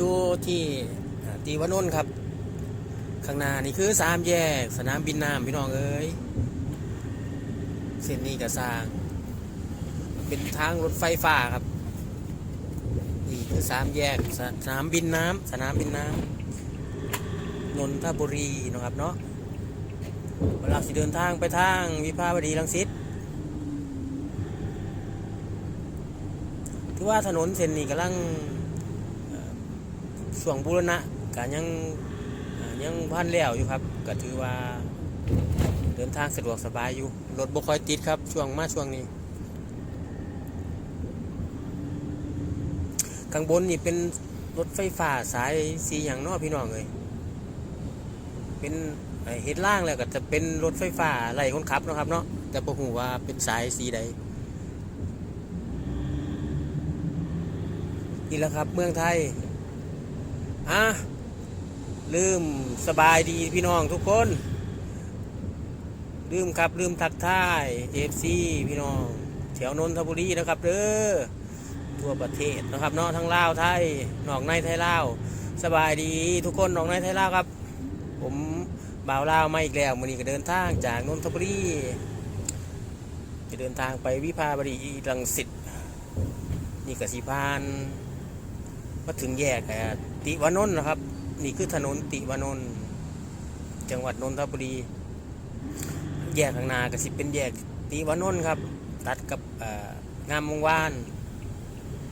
อยู่ที่ตีวานนท์ครับ ข้างหน้านี่คือสามแยก สนามบินน้ำพี่น้องเอ้ยเส้นนี้ก็สร้าง เป็นทางรถไฟฟ้าครับนี่คือสามแยกสสนามบินน้ำสนามบินน้ำนนทบุรีนะครับเนาะเวลาสิเดินทางไปทางวิภาวดีรังสิตถือว่าถนนเส้นนี้กำลัง ช่วงบูรณะก็ยังยังพันแล้วอยู่ครับก็ถือว่าเดินทางสะดวกสบายอยู่รถบ่ค่อยติดครับช่วงมาช่วงนี้ข้างบนนี่เป็นรถไฟฟ้าสายสีอย่างนอพี่น้องเลยเป็นเฮ็ดล่างแล้วก็จะเป็นรถไฟฟ้าไล่คนขับนะครับเนาะแต่บ่ฮู้ว่าเป็นสายสีใดนี่แหละครับเมืองไทย อะลืมสบายดีพี่น้องทุกคน ลืมครับลืมทักทายเอฟซีพี่น้องแถวนนทบุรีนะครับเด้อทั่วประเทศนะครับเนาะทั้งลาวไทยนอกในไทยลาวสบายดีทุกคนนอกในไทยลาวครับ ผมบ่าวลาวมาอีกแล้วมื้อนี้ก็เดินทางจากนนทบุรีจะเดินทางไปวิภาวดีรังสิตนี่กสิพาน มาถึงแยกติวานนท์นะครับ นี่คือถนนติวานนท์จังหวัดนนทบุรี แยกข้างหน้าก็สิเป็นแยกติวานนท์ครับ ตัดกับงามวงวาน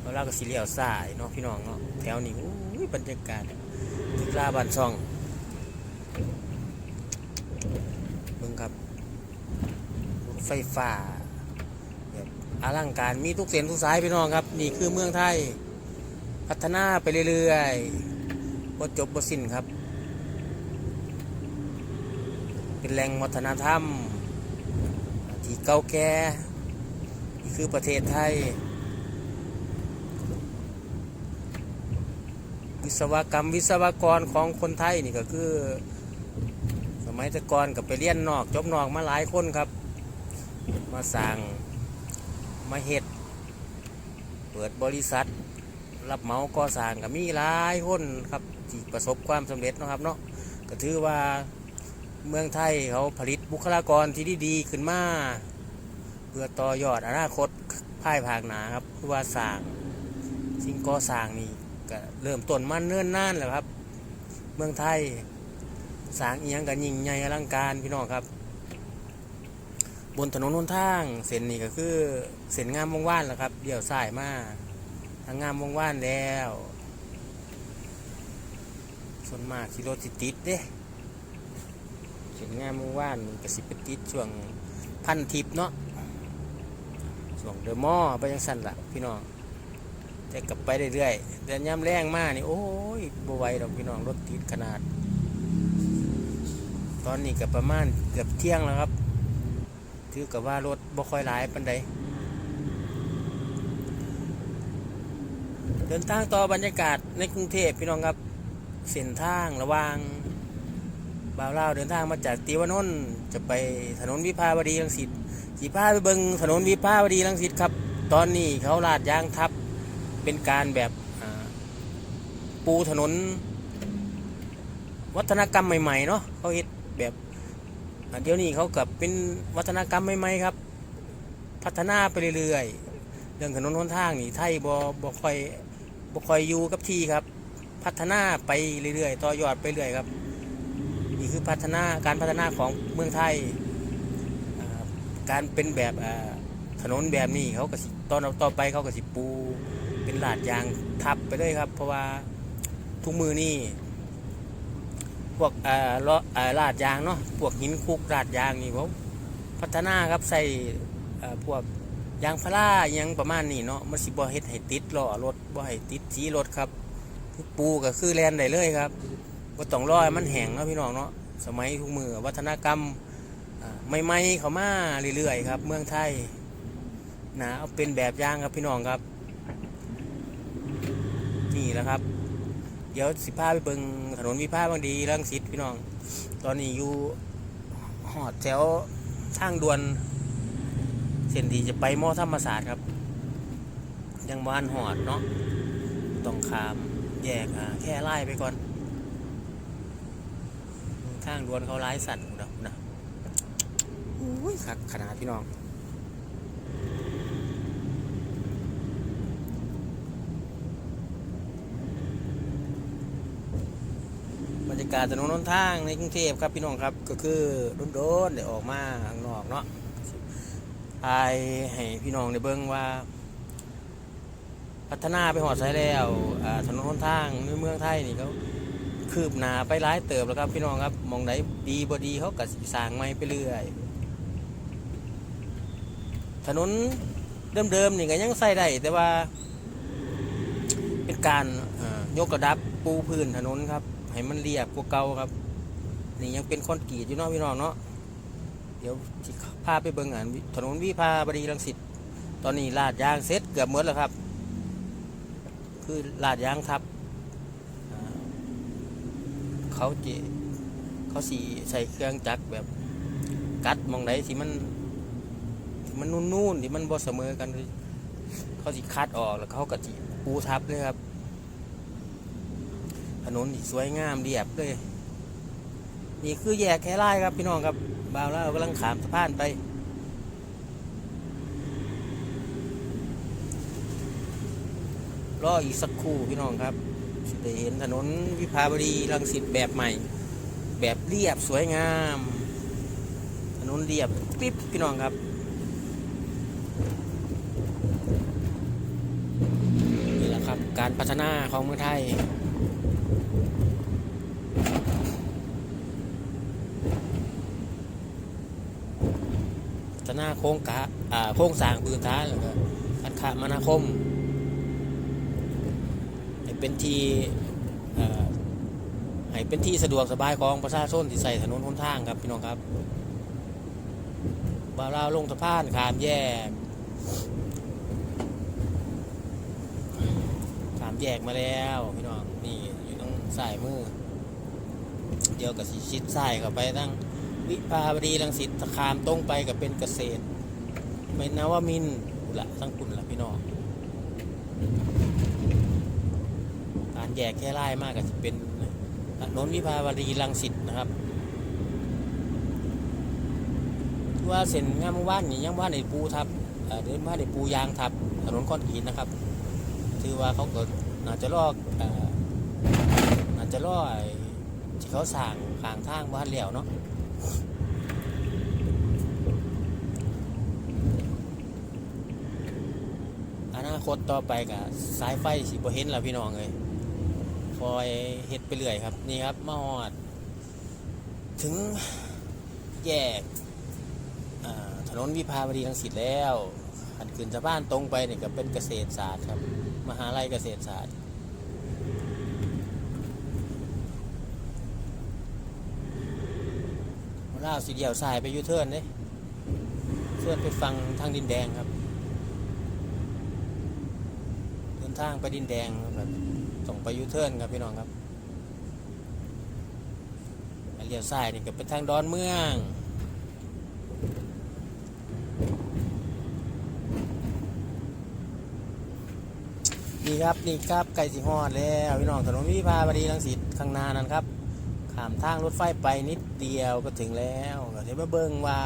แล้วเราก็สิเลียวซ้ายเนาะพี่น้องเนาะแถวนี้บรรยากาศตึกลาบานช่องเบิ่งครับรถไฟฟ้าแบบอลังการมีทุกเส้นทุกสายพี่น้องครับ นี่คือเมืองไทย พัฒนาไปเรื่อยๆบ่จบบ่สิ้นครับ เป็นแหล่งวัฒนธรรม ที่เก่าแก่คือประเทศไทย วิศวกรรมวิศวกรของคนไทยนี่ก็คือ สมัยต่ก่อนกับไปเรียนนอกจบนอกมาหลายคนครับ มาสั่งมาเฮ็ด เปิดบริษัท รับเหมาก่อสร้างก็มีหลายคนครับที่ประสบความสำเร็จนะครับเนาะก็ถือว่าเมืองไทยเขาผลิตบุคลากรที่ดีๆขึ้นมาเพื่อต่อยอดอนาคตภายภาคหนาครับคือว่าสร้างสิ่งก่อสร้างนี่ก็เริ่มต้นมาเนิ่นนานแล้วครับ เมืองไทยสร้างเอียงกันยิ่งใหญ่อลังการพี่น้องครับ บนถนนหนทางเส้นนี้ก็คือเส้นงามวงว่านแหละครับเดี่ยวซ้ายมาางงามวงว่านแล้ว ส่วนมากที่รถสิติดเด้เส้นงามวงว่านมันก็สิไปติดช่วงพันทิพย์เนาะช่วงเดอมอไปยังสั่นละพี่น้องแต่กลับไปเรื่อยๆแต่ย่ำแรงมากนี่โอ้ยบ่ไหวดอกพี่น้องรถติดขนาด ตอนนี้ก็ประมาณเกือบเที่ยงแล้วครับ ถือกับว่ารถบ่ค่อยหลายปันใด เดินทางต่อบรรยากาศในกรุงเทพพี่น้องครับเส้นทางระหว่างบ่าวเล่าเดินทางมาจากตีวานนท์จะไปถนนวิภาวดีรังสิตสีพาไปเบิงถนนวิภาวดีรังสิตครับ ตอนนี้เขาลาดยางทับเป็นการแบบปูถนน วัฒนกรรมใหม่ๆเนาะเขาเฮ็ดแบบเดี๋ยวนี้เขากับเป็นวัฒนกรรมใหม่ๆครับ พัฒนาไปเรื่อยๆเรื่องถนนหนทางนี่ไทยบ่บ่ค่อย บ่ค่อยอยู่กับที่ครับ พัฒนาไปเรื่อยๆต่อยอดไปเรื่อยครับ นี่คือพัฒนาการพัฒนาของเมืองไทย การเป็นแบบถนนแบบนี้เขาก็ตอนต่อไปเขาก็สิปู เป็นลาดยางทับไปเลยครับ เพราะว่าทุกมือนี่พวกเอ่อลาดยางเนาะพวกหินคุกลาดยางนี่ผมพัฒนาครับใส่พวก ยางพาราอิหยังประมาณนี้เนาะมันสิบ่เฮ็ดให้ติดล้อรถบ่ให้ติดสีรถครับปูก็คือแลนได้เลยครับบ่ต้องรอให้มันแห้งเนาะพี่น้องเนาะสมัยทุกมือวัฒนกรรมอ่าใหม่ๆเข้ามาเรื่อยๆครับ เมืองไทยนะเอาเป็นแบบอย่างครับพี่น้องครับ นี่แหละครับ เดี๋ยวสิพาไปเบิงถนนวิภาวดีรังสิตพี่น้อง ตอนนี้อยู่หอดแถวทางด่วน เส้นที่จะไปมอธรรมศาสตร์ครับ ยังบ้านหอดเนาะต้องขามแยกอ่าแค่ไล่ไปก่อนทางดวนเขาไล่สั่นนะนะอุ้ยคักขนาดพี่น้องบรรยากาศถนนหนทางในกรุงเทพครับพี่น้องครับ ก็คือโดนๆได้ออกมาข้างนอกเนาะ ไอให้พี่น้องได้เบิ่งว่า พัฒนาไปหอดใช้แล้วถนนหนทางในเมืองไทยนี่เขาคืบหน้าไปหลายเติบแล้วครับพี่น้องครับมองไหนดีบ่ดีเขาก็สิสร้างใหม่ไปเรื่อย ถนนเดิมๆนี่ก็ยังใส่ได้แต่ว่า เป็นการยกระดับปูพื้นถนนครับ ให้มันเรียบกว่าเก่าครับ นี่ยังเป็นคอนกรีตอยู่เนาะพี่น้องเนาะ เดี๋ยวพาไปเบิ่งอ่านถนนวิภาบดีรังสิตตอนนี้ลาดยางเสร็จเกือบหมดแล้วครับ คือลาดยางทับอ่าเขาจะเขาสีใส่เครื่องจักรแบบกัดมองไหนที่มันที่มันนุ่นๆที่มันบ่เสมอกัน เขาสิคัดออกแล้วเขาก็จิปูทับเลยครับ ถนนสวยงามเรียบเลย นี่คือแยกแค่ไล่ครับพี่น้องครับ บ่าวแล้วกำลังขามสะพานไป รออีกสักครู่พี่น้องครับสิได้เห็นถนนวิภาวดีรังสิตแบบใหม่ แบบเรียบสวยงาม ถนนเรียบปิ๊บพี่น้องครับนี่แหละครับการพัฒนาของเมืองไทย ฒนาโครงกะอ่าโครงสร้างพื้นฐานแล้วก็การคมนาคม ให้เป็นที่อ่อให้เป็นที่สะดวกสบายของประชาชนที่ใส่ถนนหนทางครับพี่น้องครับบาวลาลงสะพานขามแยกขามแยกมาแล้วพี่น้องนี่อยู่ตรงสายมือ เดียวกับชิดซ้ายเข้าไปตั้ง วิภาวดีรังสิตขามตรงไปกับเป็นเกษตรเป็นนวมินละทั้งคุณละพี่น้องการแยกแค่ไล่มากก็จะเป็นถนนวิภาวดีรังสิตนะครับทว่าเส้นงามว่านนี่ยังว่าในปูทับเดินว่าในปูยางทับถนนคอนกรีตนะครับ ถือว่าเขาก็น่าจะลอกอ่อน่าจะลอกไอ้ที่เขาสั่งขางทางบ้านเหลี่ยวเนาะ อนาคตต่อไปกับสายไฟสิบเห็นแล้วพี่น้องเลยคอยเฮ็ดไปเรื่อยครับ นี่ครับมาฮอด ถึงแยกถนนวิภาวดีรังสิตแล้วหันขึ้นสะพานตรงไปเนี่ยก็เป็นเกษตรศาสตร์ครับ มหาลัยเกษตรศาสตร์ ล่าวสีเดียวสายไปยูเทิร์นเด้เทิร์นไปฟังทางดินแดงครับ เดินทางไปดินแดงครับส่งไปยูเทิร์นครับพี่น้องครับเลี้ยวซ้ายนี่ก็เป็นทางดอนเมืองนี่ครับนี่ครับไก่สีฮอดแล้วพี่น้องถนนวิภาวดีรังสิตข้างหน้านั่นครับ ข้ามทางรถไฟไปนิดเดียวก็ถึงแล้วก็เดี๋ยวมาเบิ่งว่า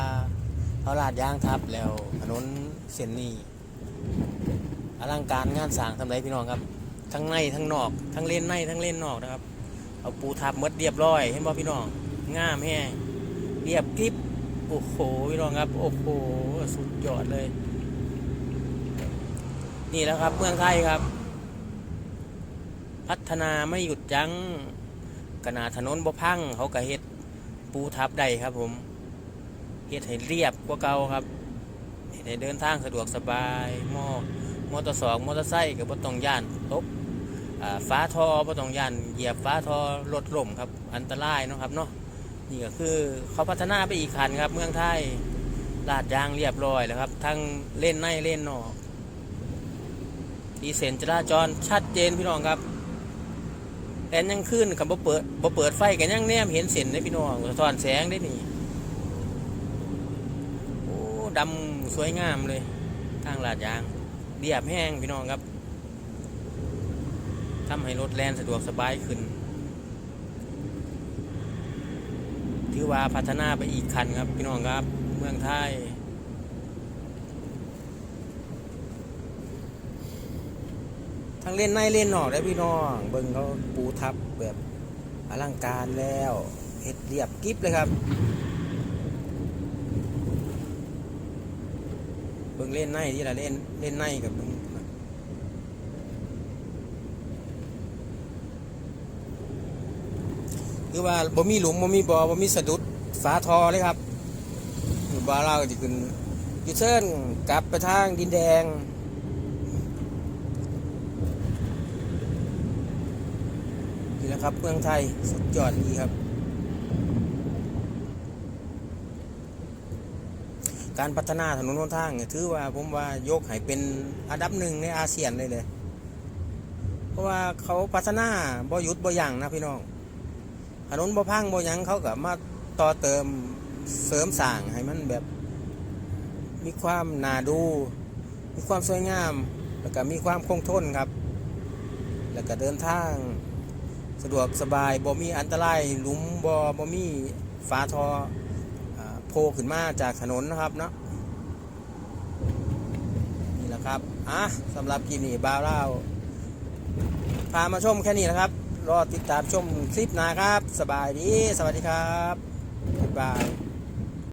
เขาลาดยางทับแล้วถนนเส้นนี้อลังการงานสร้างทำไรพี่น้องครับ ทั้งในทั้งนอก ทั้งเล่นในทั้งเล่นนอกนะครับ เอาปูทับหมดเรียบร้อยเห็นบ่พี่น้องงามแห้งเรียบกริบโอ้โหพี่น้องครับ โอ้โหสุดยอดเลย นี่แล้วครับเมืองไทยครับ พัฒนาไม่หยุดยัง้ง ขนาดถนนบ่พังเขาก็เฮ็ดปูทับได้ครับผมเฮ็ดให้เรียบกว่าเก่าครับเฮ็ดให้เดินทางสะดวกสบายมอมอเตอร์สองมอเตอร์ไซค์กับบ่ต้องย่านตกฟ้าทอบ่ต้องย่านเหยียบฟ้าทอรถล่มครับ อันตรายเนาะครับเนาะนี่ก็คือเขาพัฒนาไปอีกคันครับ เมืองไทยลาดยางเรียบร้อยแล้วครับ ทั้งเล่นในเล่นนอกดีเซนจราจรชัดเจนพี่น้องครับ แต่ยังขึ้นกับบ่เปิดบ่เปิดไฟกันยังแนมเห็นเส้นได้พี่น้องสะท้อนแสงได้นี่โอ้ดำสวยงามเลย ทางลาดยางเรียบแห้งพี่น้องครับทำให้รถแล่นสะดวกสบายขึ้น ถือว่าพัฒนาไปอีกคันครับพี่น้องครับ เมืองไทย ทั้งเล่นในเล่นนอกได้พี่น้อง เบิ่งเขาปูทับแบบอลังการแล้วเฮ็ดเรียบกริบเลยครับ เบิ่งเล่นในที่ละเล่นเล่นในกับเบิ่งคือว่าบ่มีหลุมบ่มีบ่อบ่มีสะดุดฝาทอเลยครับอยู่บ้านเราก็จะขึ้นยูเทิร์นกลับไปทางดินแดง นี่แหละ ครับเมืองไทยสุดยอดดีครับ การพัฒนาถนนหนทางเนี่ยถือว่าผมว่ายกให้เป็นอันดับหนึ่งในอาเซียนเลยเลยเพราะว่าเขาพัฒนาบ่หยุดบ่หยั้งนะพี่น้องถนนบ่พังบ่ยังเขาก็มาต่อเติมเสริมสร้างให้มันแบบ มีความน่าดู มีความสวยงาม แล้วก็มีความคงทนครับ แล้วก็เดินทาง สะดวกสบายบ่มีอันตรายหลุมบ่บ่มีฝาทออโผล่ขึ้นมาจากถนนนะครับเนาะนี่แหละครับอะสำหรับคลิปนี้บาวเล่าพามาชมแค่นี้นะครับ รอติดตามชมคลิปหน้าครับ สบายดี สวัสดีครับบ๊ายบาย